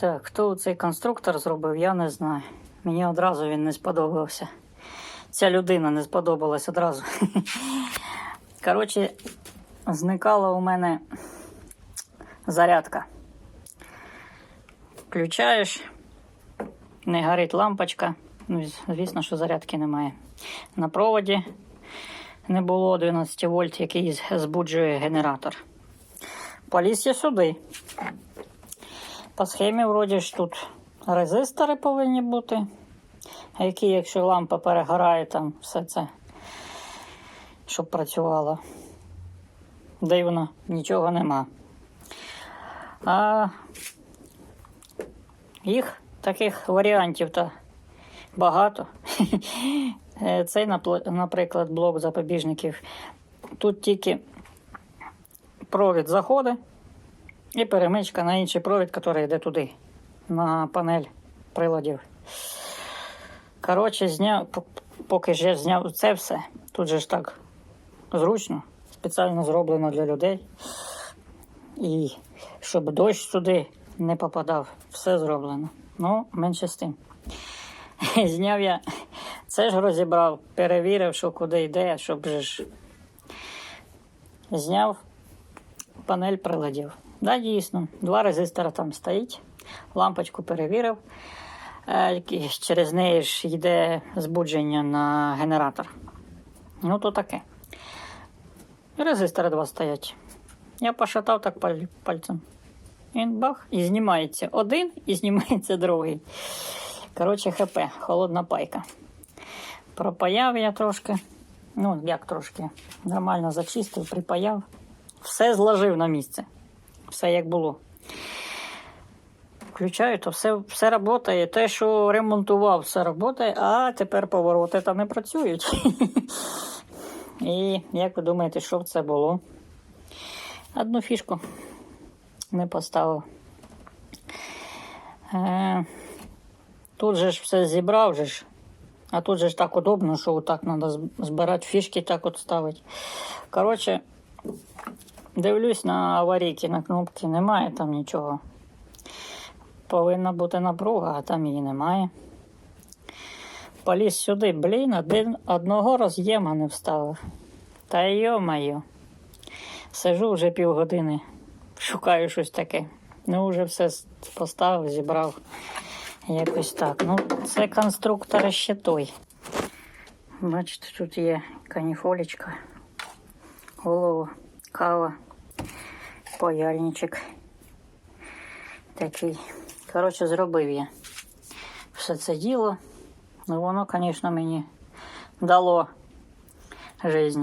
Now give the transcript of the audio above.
Так, хто цей конструктор зробив, я не знаю. Мені одразу він не сподобався. Ця людина не сподобалась одразу. Коротше, зникала у мене зарядка. Включаєш, не горить лампочка. Ну, звісно, що зарядки немає. На проводі не було 12 вольт, який збуджує генератор. Поліз я сюди. По схемі, вроді ж тут резистори повинні бути, які, якщо лампа перегорає, там все це, щоб працювало. Дивно, нічого нема. А їх таких варіантів то багато. Цей, наприклад, блок запобіжників. Тут тільки провід заходить і перемичка на інший провід, який йде туди, на панель приладів. Коротше, зняв, поки ж я зняв це все, тут же ж так зручно, спеціально зроблено для людей. І щоб дощ сюди не попадав, все зроблено. Ну, менше з тим. Зняв я, це ж розібрав, перевірив, що куди йде, щоб же ж зняв панель приладів. Да, дійсно, два резистора там стоїть. Лампочку перевірив. Е, Через неї ж йде збудження на генератор. Ну, то таке. Резистори два стоять. Я пошатав так пальцем. Він бах і знімається один і знімається другий. Коротше, ХП, холодна пайка. Пропаяв я трошки. Ну, як трошки. Нормально зачистив, припаяв. Все зложив на місце. Все як було. Включаю, то все, все працює. Те, що ремонтував, все працює, а тепер повороти там не працюють. І як ви думаєте, що це було? Одну фішку не поставив. Е, тут же ж все зібрав же ж. А тут же ж так удобно, що отак треба збирати фішки, так от ставити. Коротше, дивлюсь на аварійки, на кнопки, немає там нічого. Повинна бути напруга, а там її немає. Поліз сюди, блін, один, одного роз'єма не вставив. Та йо-моє. Сижу вже півгодини, шукаю щось таке. Ну, вже все поставив, зібрав. Якось так. Ну, це конструктор ще той. Бачите, тут є каніфолічка, голова, кава, паяльничок. Такий. Коротше, зробив я все це діло. Ну, воно, звісно, мені дало житті.